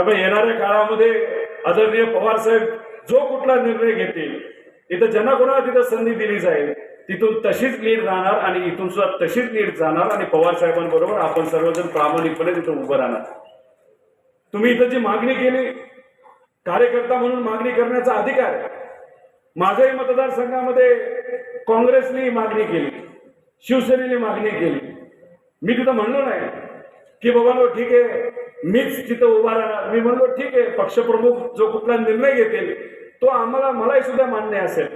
त्यामुळे येणाऱ्या काळामध्ये आदरणीय पवार साहेब जो कुठला निर्णय घेतील इथं ज्यांना कोणाला तिथं संधी दिली जाईल तिथून तशीच लीड राहणार आणि इथून सुद्धा तशीच लीड जाणार आणि पवार साहेबांबरोबर आपण सर्वजण प्रामाणिकपणे तिथं उभं राहणार. तुम्ही इथं जी मागणी केली कार्यकर्ता म्हणून मागणी करण्याचा अधिकार आहे. माझ्याही मतदारसंघामध्ये काँग्रेसने मागणी केली शिवसेनेने मागणी केली. मी तिथं म्हणलो नाही की बाबा ठीक आहे मीच तिथं उभा राहणार. मी म्हणलो ठीक आहे पक्षप्रमुख जो कुठला निर्णय घेतील तो आम्हाला मलाही सुद्धा मान्य असेल.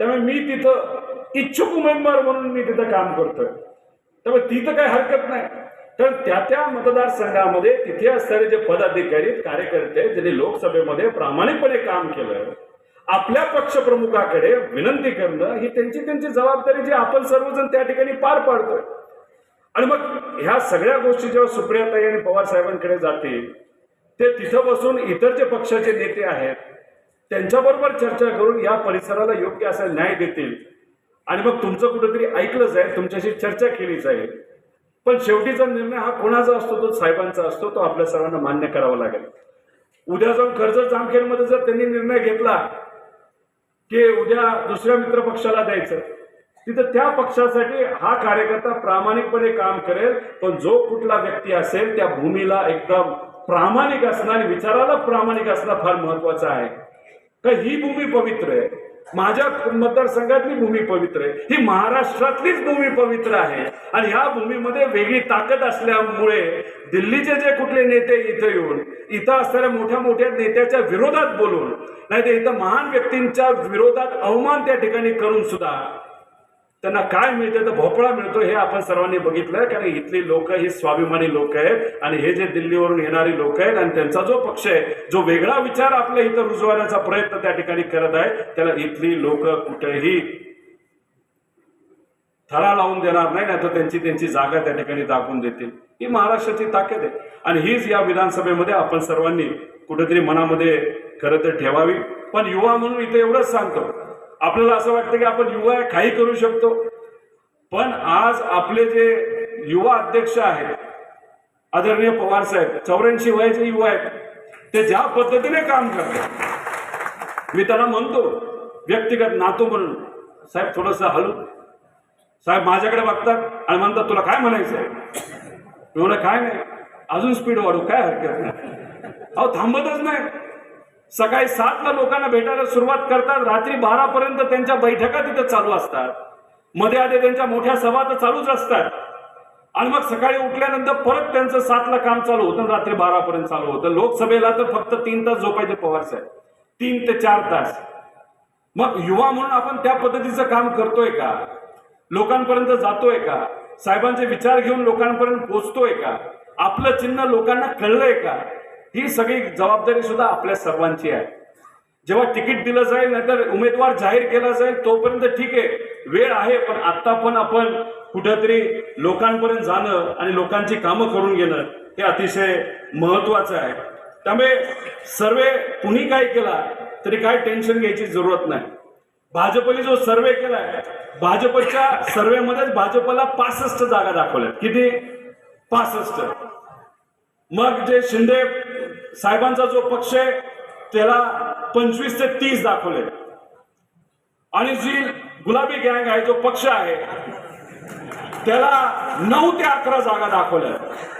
त्यामुळे मी तिथं इच्छुक उमेदवार म्हणून मी तिथं काम करतोय. त्यामुळे तिथं काही हरकत नाही. तर त्या त्या मतदारसंघामध्ये तिथे असणारे जे पदाधिकारी कार्यकर्ते ज्यांनी लोकसभेमध्ये प्रामाणिकपणे काम केलं आपल्या पक्षप्रमुखाकडे विनंती करणं ही त्यांची त्यांची जबाबदारी जी आपण सर्वजण त्या ठिकाणी पार पाडतोय. आणि मग ह्या सगळ्या गोष्टी जेव्हा सुप्रियाताई आणि पवार साहेबांकडे जातील ते तिथं बसून इतर जे पक्षाचे नेते आहेत त्यांच्याबरोबर चर्चा करून या परिसराला योग्य असा न्याय देतील. आणि मग तुमचं कुठेतरी ऐकलं जाईल तुमच्याशी चर्चा केली जाईल. पण शेवटीचा निर्णय हा कोणाचा असतो तो साहेबांचा असतो तो आपल्या सर्वांना मान्य करावा लागेल. उद्या जाऊन कर्जत जामखेडमध्ये जर त्यांनी निर्णय घेतला की उद्या दुसऱ्या मित्र पक्षाला द्यायचं तिथं त्या पक्षासाठी हा कार्यकर्ता प्रामाणिकपणे काम करेल पण जो कुठला व्यक्ती असेल त्या भूमीला एकदम प्रामाणिक असणं आणि विचाराला प्रामाणिक असणं फार महत्वाचं आहे. तर ही भूमी पवित्र आहे. माझ्या मतदारसंघातली भूमी पवित्र आहे. ही महाराष्ट्रातलीच भूमी पवित्र आहे. आणि ह्या भूमीमध्ये वेगळी ताकद असल्यामुळे दिल्लीचे जे कुठले नेते इथं येऊन इथं असणाऱ्या मोठ्या मोठ्या नेत्याच्या विरोधात बोलून नाही तर इथं महान व्यक्तींच्या विरोधात अवमान त्या ठिकाणी करून सुद्धा त्यांना काय मिळतं तर भोपळा मिळतो हे आपण सर्वांनी बघितलं कारण इथली लोक ही स्वाभिमानी लोक आहेत आणि हे जे दिल्लीवरून येणारी लोक आहेत आणि त्यांचा जो पक्ष आहे जो वेगळा विचार आपल्या इथं रुजवण्याचा प्रयत्न त्या ठिकाणी करत आहे त्याला इथली लोक कुठेही थरा लावून देणार नाही नाही तर त्यांची त्यांची जागा त्या ठिकाणी दाखवून देतील. ही महाराष्ट्राची ताकद आहे. आणि हीच या विधानसभेमध्ये आपण सर्वांनी कुठेतरी मनामध्ये खरं तर ठेवावी. पण युवा म्हणून इथे एवढंच सांगतो आपल्याला असं वाटतं की आपण युवा आहे, काही करू शकतो. पण आज आपले जे युवा अध्यक्ष आहेत आदरणीय पवार साहेब चौऱ्याऐंशी वयाचे युवा आहेत ते ज्या पद्धतीने काम करतात मी त्यांना म्हणतो व्यक्तिगत नातो म्हणून साहेब थोडस हलू. साहेब माझ्याकडे बघतात आणि म्हणतात तुला काय म्हणायचं आहे म्हणलं काय नाही. अजून स्पीड वाढू काय हरकत नाही. अहो थांबतच नाही. सकाळी सातला लोकांना भेटायला सुरुवात करतात. रात्री बारापर्यंत त्यांच्या बैठका तिथं चालू असतात. मध्ये आधी त्यांच्या मोठ्या सभा तर चालूच असतात. आणि मग सकाळी उठल्यानंतर परत त्यांचं सातला काम चालू होतं रात्री बारापर्यंत चालू होतं. लोकसभेला तर फक्त तीन तास झोपायचे पवार साहेब. तीन ते चार तास. मग युवा म्हणून आपण त्या पद्धतीचं काम करतोय का? लोकांपर्यंत जातोय का? साहेबांचे विचार घेऊन लोकांपर्यंत पोचतोय का? आपलं चिन्ह लोकांना कळलंय का? ही सगळी जबाबदारी सुद्धा आपल्या सर्वांची आहे. जेव्हा तिकीट दिलं जाईल नाहीतर उमेदवार जाहीर केला जाईल तोपर्यंत ठीक आहे. वेळ आहे पण आता पण आपण कुठंतरी लोकांपर्यंत जाणं आणि लोकांची कामं करून घेणं हे अतिशय महत्वाचं आहे. त्यामुळे सर्वे कुणी काय केला तरी काय टेन्शन घ्यायची जरूरत नाही. भाजपने जो सर्वे केलाय भाजपच्या सर्वेमध्येच भाजपला पासष्ट जागा दाखवल्या किती? पासष्ट. मग जे शिंदे साहेबांचा जो पक्ष आहे त्याला पंचवीस ते तीस दाखवले. आणि जी गुलाबी गँग आहे जो पक्ष आहे त्याला नऊ ते अकरा जागा दाखवल्या.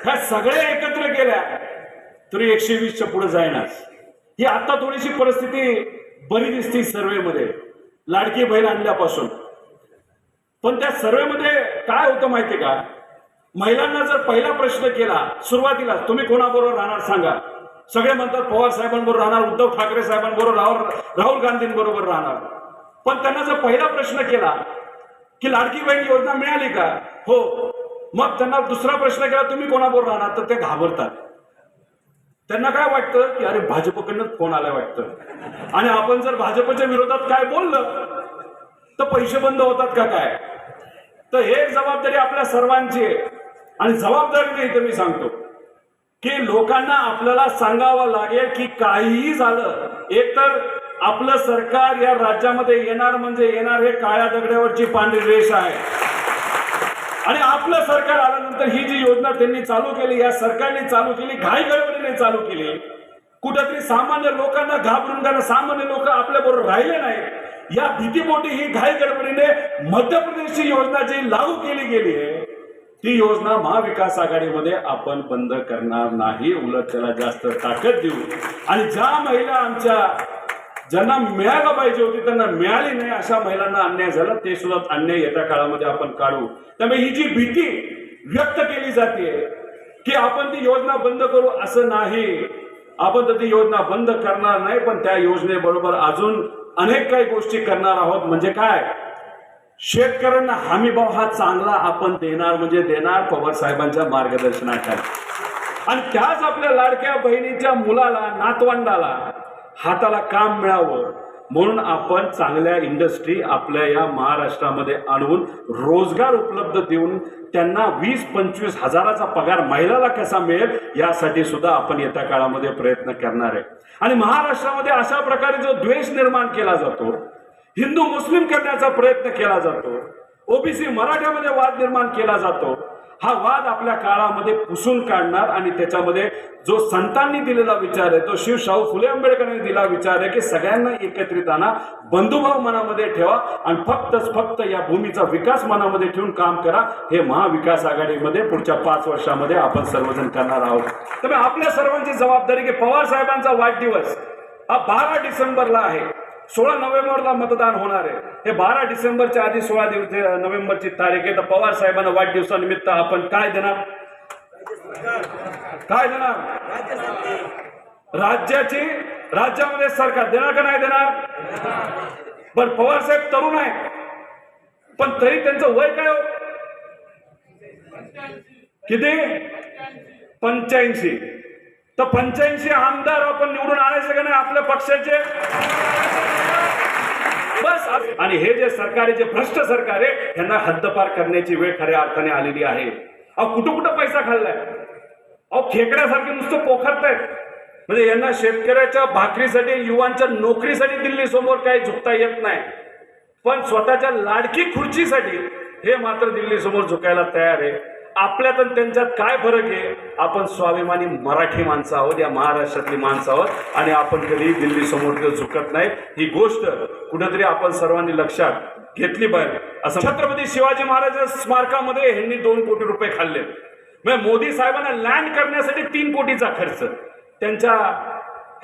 ह्या सगळ्या एकत्र केल्या तरी एकशे वीसच्या पुढे जाईनाच. ही आता थोडीशी परिस्थिती बरी दिसते सर्वेमध्ये. लाडकी बहीण आणल्यापासून. पण त्या सर्वेमध्ये काय होतं माहितीये का? महिलांना जर पहिला प्रश्न केला सुरुवातीला तुम्ही कोणाबरोबर राहणार सांगा. सगळे म्हणतात पवार साहेबांबरोबर राहणार उद्धव ठाकरे साहेबांबरोबर राहुल राहुल गांधींबरोबर राहणार. पण त्यांना जर पहिला प्रश्न केला की लाडकी बहीण योजना मिळाली का? हो. मग त्यांना दुसरा प्रश्न केला तुम्ही कोणाबरोबर राहणार? तर ते घाबरतात. त्यांना काय वाटतं की अरे भाजपकडनं फोन आलाय वाटतं. आणि आपण जर भाजपच्या विरोधात काय बोललं तर पैसे बंद होतात का काय? तर हे जबाबदारी आपल्या सर्वांची आहे. आणि जबाबदारी नाही तर मी सांगतो. की लोकांना आपल्याला सांगावं लागेल की काहीही झालं एकतर आपलं सरकार या राज्यामध्ये येणार म्हणजे येणार हे काळ्या दगड्यावरची पांढरी रेष आहे. आणि आपलं सरकार आल्यानंतर ही जी योजना त्यांनी चालू केली या सरकारने चालू केली घाई गडबडीने चालू केली कुठेतरी सामान्य लोकांना घाबरून कारण सामान्य लोक आपल्या बरोबर राहिले नाही या भीतीपोटी ही घाई गडबडीने मध्य प्रदेशची योजना जी लागू केली गेली आहे ती योजना महाविकास आघाडीमध्ये आपण बंद करणार नाही. उलट त्याला जास्त ताकद देऊ. आणि ज्या महिला आमच्या ज्यांना मिळायला पाहिजे होती त्यांना मिळाली नाही अशा महिलांना अन्याय झाला ते सुद्धा अन्याय येत्या काळामध्ये आपण काढू. त्यामुळे ही जी भीती व्यक्त केली जाते की आपण ती योजना बंद करू असं नाही. आपण तर ती योजना बंद करणार नाही पण त्या योजनेबरोबर अजून अनेक काही गोष्टी करणार आहोत. म्हणजे काय? शेतकऱ्यांना हमी भाव हा चांगला आपण देणार म्हणजे देणार पवार साहेबांच्या मार्गदर्शनाखाली. आणि त्याच आपल्या लाडक्या बहिणीच्या मुलाला नातवंडाला हाताला काम मिळावं म्हणून आपण चांगल्या इंडस्ट्री आपल्या या महाराष्ट्रामध्ये आणून रोजगार उपलब्ध देऊन त्यांना वीस पंचवीस हजाराचा पगार महिलाला कसा मिळेल यासाठी सुद्धा आपण येत्या काळामध्ये प्रयत्न करणार आहे. आणि महाराष्ट्रामध्ये अशा प्रकारे जो द्वेष निर्माण केला जातो हिंदू मुस्लिम करण्याचा प्रयत्न केला जातो. ओबीसी मराठ्यामध्ये वाद निर्माण केला जातो. हा वाद आपल्या काळामध्ये पुसून काढणार आणि त्याच्यामध्ये जो संतांनी दिलेला विचार आहे तो शिव शाहू फुले आंबेडकरांनी दिला विचार आहे की सगळ्यांना एकत्रित आणा बंधुभाव मनामध्ये ठेवा आणि फक्तच फक्त या भूमीचा विकास मनामध्ये ठेवून काम करा. हे महाविकास आघाडीमध्ये पुढच्या पाच वर्षामध्ये आपण सर्वजण करणार आहोत. त्यामुळे आपल्या सर्वांची जबाबदारी की पवार साहेबांचा वाढदिवस हा बारा डिसेंबरला आहे. सोळा नोव्हेंबरला मतदान होणार आहे. हे बारा डिसेंबरच्या आधी सोळा दिवस नोव्हेंबरची तारीख आहे. तर पवार साहेबांना वाढदिवसानिमित्त आपण काय देणार? काय देणार? राज्याची राज्यामध्ये सरकार देणार का नाही देणार? पण पवार साहेब तरुण आहे पण तरी त्यांचं वय काय हो? किती? पंच्याऐंशी. तर पंच्याऐंशी आमदार आपण निवडून आणायचे का नाही आपल्या पक्षाचे? बस आणि हे जे सरकार आहे जे भ्रष्ट सरकार आहे यांना हद्दपार करण्याची वेळ खऱ्या अर्थाने आलेली आहे. अहो कुठं कुठं पैसा खाल्लाय? अहो खेकड्यासारखे नुसतं पोखरतायत. म्हणजे यांना शेतकऱ्याच्या भाकरीसाठी युवांच्या नोकरीसाठी दिल्ली समोर काही झुकता येत नाही. पण स्वतःच्या लाडकी खुर्चीसाठी हे मात्र दिल्ली समोर झुकायला तयार आहे. आपल्यात आणि त्यांच्यात काय फरक आहे? आपण स्वाभिमानी मराठी माणसं आहोत या महाराष्ट्रातली माणसं आहोत आणि आपण कधीही दिल्ली समोर झुकत नाही. ही गोष्ट कुठेतरी आपण सर्वांनी लक्षात घेतली पाहिजे. असं छत्रपती शिवाजी महाराज स्मारकामध्ये ह्यांनी दोन कोटी रुपये खाल्ले. म्हणजे मोदी साहेबांना लँड करण्यासाठी तीन कोटीचा खर्च. त्यांच्या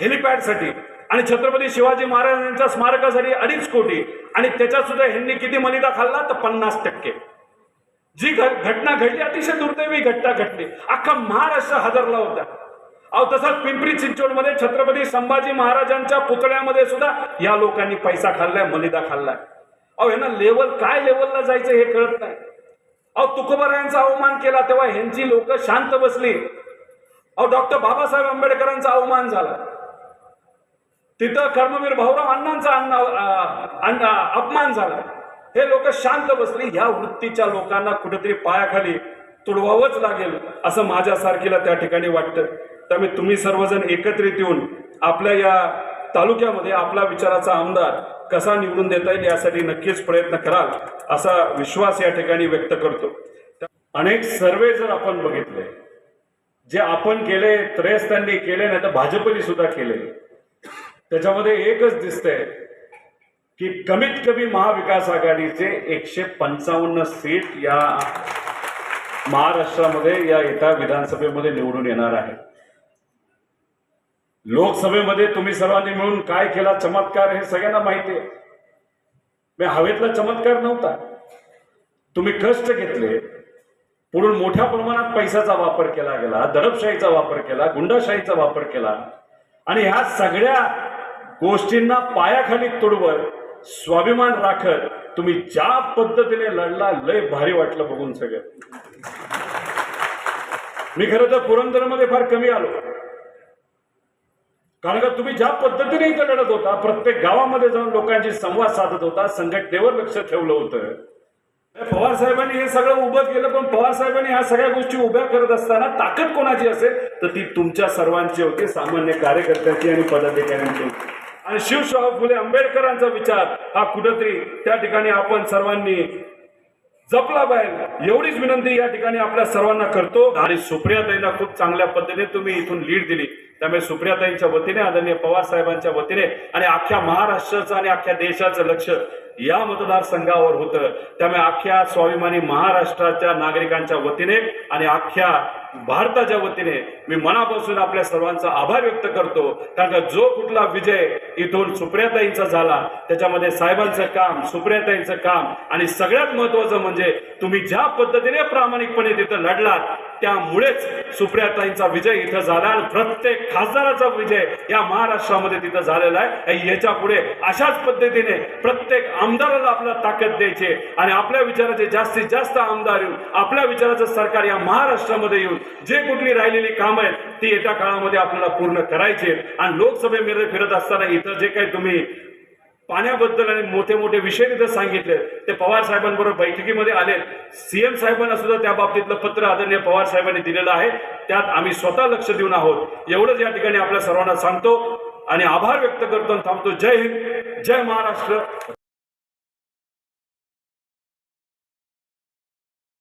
हेलिपॅडसाठी. आणि छत्रपती शिवाजी महाराजांच्या स्मारकासाठी अडीच कोटी. आणि त्याच्यात सुद्धा ह्यांनी किती मलिदा खाल्ला? तर पन्नास टक्के. जी घट घटना घडली अतिशय दुर्दैवी घटना घडली. अख्खा महाराष्ट्र हादरला होता. अहो तसाच पिंपरी चिंचवडमध्ये छत्रपती संभाजी महाराजांच्या पुतळ्यामध्ये सुद्धा या लोकांनी पैसा खाल्लाय मलिदा खाल्लाय. अहो यांना लेवल काय लेवलला जायचं हे कळत नाही. अहो तुकोबारायांचा अवमान केला तेव्हा ह्यांची लोक शांत बसली. अहो डॉक्टर बाबासाहेब आंबेडकरांचा अवमान झाला. तिथं कर्मवीर भाऊराव अण्णांचा अण्णा अण्णा अपमान झाला. हे लोक शांत बसली. ह्या वृत्तीच्या लोकांना कुठेतरी पायाखाली तुडवावंच लागेल असं माझ्यासारखीला त्या ठिकाणी वाटतं. त्यामुळे तुम्ही सर्वजण एकत्रित येऊन आपल्या या तालुक्यामध्ये आपला विचाराचा आमदार कसा निवडून देता येईल यासाठी नक्कीच प्रयत्न कराल असा विश्वास या ठिकाणी व्यक्त करतो. अनेक सर्वे जर आपण बघितले जे आपण केले त्रयस्थांनी केले नाही तर भाजपने सुद्धा केले त्याच्यामध्ये एकच दिसतंय की कमीत कमी महाविकास आघाडीचे एकशे पंचावन्न सीट या महाराष्ट्रामध्ये या येत्या विधानसभेमध्ये निवडून येणार आहे लोकसभेमध्ये तुम्ही सर्वांनी मिळून काय केला? चमत्कार हे सगळ्यांना माहिती आहे. मी हवेतला चमत्कार नव्हता. तुम्ही कष्ट घेतले. पुढून मोठ्या प्रमाणात पैशाचा वापर केला गेला दडपशाहीचा वापर केला गुंडाशाहीचा वापर केला. आणि ह्या सगळ्या गोष्टींना पायाखाली तुडवत स्वाभिमान राखत तुम्ही ज्या पद्धतीने लढला लय भारी वाटलं बघून सगळं. मी खरं तर पुरंदरमध्ये फार कमी आलो. कारण का तुम्ही ज्या पद्धतीने इथं लढत होता प्रत्येक गावामध्ये जाऊन लोकांशी संवाद साधत होता संघटनेवर लक्ष ठेवलं होतं. पवार साहेबांनी हे सगळं उभं केलं पण पवार साहेबांनी ह्या सगळ्या गोष्टी उभ्या करत असताना ताकद कोणाची असेल? तर ती तुमच्या सर्वांची होती सामान्य कार्यकर्त्यांची आणि पदाधिकाऱ्यांची होती. आणि शिवशाहू फुले आंबेडकरांचा विचार हा कुठंतरी त्या ठिकाणी आपण सर्वांनी जपला बाहेर एवढीच विनंती या ठिकाणी आपल्या सर्वांना करतो. आणि सुप्रियाताईंना खूप चांगल्या पद्धतीने तुम्ही इथून लीड दिली. त्यामुळे सुप्रियाताईंच्या वतीने आदरणीय पवार साहेबांच्या वतीने आणि अख्ख्या महाराष्ट्राचं आणि अख्ख्या देशाचं लक्ष या मतदारसंघावर होतं. त्यामुळे अख्ख्या स्वाभिमानी महाराष्ट्राच्या नागरिकांच्या वतीने आणि अख्ख्या भारताच्या वतीने मी मनापासून आपल्या सर्वांचा आभार व्यक्त करतो. कारण का जो कुठला विजय इथून सुप्रियाताईंचा झाला त्याच्यामध्ये साहेबांचं काम सुप्रियाताईंचं काम आणि सगळ्यात महत्वाचं म्हणजे तुम्ही ज्या पद्धतीने प्रामाणिकपणे तिथं लढलात त्यामुळेच सुप्रियाताईंचा विजय इथं झाला आणि प्रत्येक खासदाराचा विजय या महाराष्ट्रामध्ये तिथं झालेला आहे. याच्यापुढे अशाच पद्धतीने प्रत्येक आमदाराला आपल्या ताकद द्यायची आणि आपल्या विचाराचे जास्तीत जास्त आमदार येऊन आपल्या विचाराचं सरकार या महाराष्ट्रामध्ये येऊन जे कुठली राहिलेली कामं आहेत ती येत्या काळामध्ये आपल्याला पूर्ण करायची आणि लोकसभेमध्ये फिरत असताना इथं जे काही तुम्ही पाण्याबद्दल आणि मोठे मोठे विषय तिथं सांगितले. ते पवार साहेबांबरोबर बैठकीमध्ये आले. सीएम साहेबांना सुद्धा त्या बाबतीतलं पत्र आदरणीय पवार साहेबांनी दिलेलं आहे. त्यात आम्ही स्वतः लक्ष देऊन आहोत. एवढंच या ठिकाणी आपल्या सर्वांना सांगतो आणि आभार व्यक्त करतो आणि थांबतो. जय हिंद. जय महाराष्ट्र.